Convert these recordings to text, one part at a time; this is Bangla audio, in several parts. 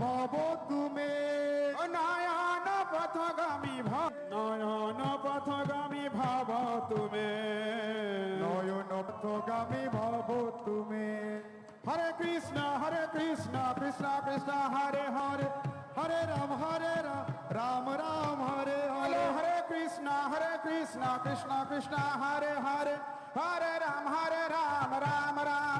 ভব তুমি নয়ন পথগামী ভাব নয়ন পথগামী ভাব তুমি নয়ন পথগামী ভব তুমি হরে কৃষ্ণ হরে কৃষ্ণ কৃষ্ণ কৃষ্ণ হরে হরে। হরে রাম হরে রাম রাম রাম হরে হরে হরে। হরে কৃষ্ণ হরে কৃষ্ণ কৃষ্ণ কৃষ্ণ হরে হরে। হরে রাম হরে রাম রাম রাম।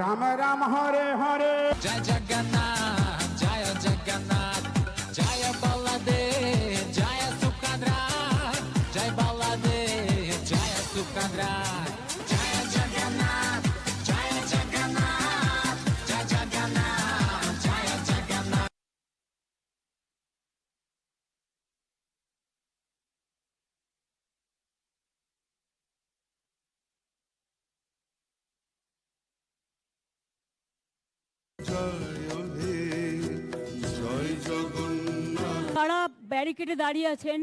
রাম রাম হরে হরে। জয় জগন্নাথ জয় জগন্নাথ জয় বলদে জয় তারা ব্যারিকেডে দাঁড়িয়ে আছেন।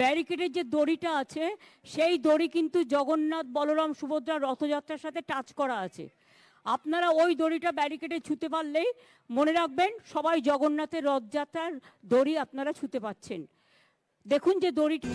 ব্যারিকেডের যে দড়িটা আছে, সেই দড়ি কিন্তু জগন্নাথ, বলরাম, সুভদ্রা রথযাত্রার সাথে টাচ করা আছে। আপনারা ওই দড়িটা ব্যারিকেডে ছুতে পারলেই মনে রাখবেন, সবাই জগন্নাথের রথযাত্রার দড়ি আপনারা ছুতে পাচ্ছেন। দেখুন যে দড়িটি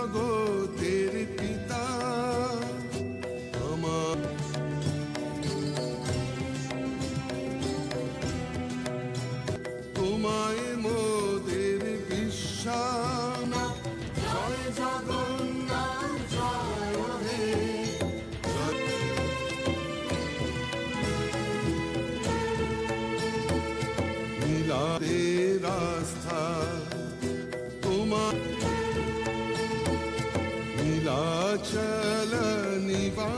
জগতের পিতা। আমার তোমায় মোদের বিশ্বাস। জয় মিলাদে चलनिवा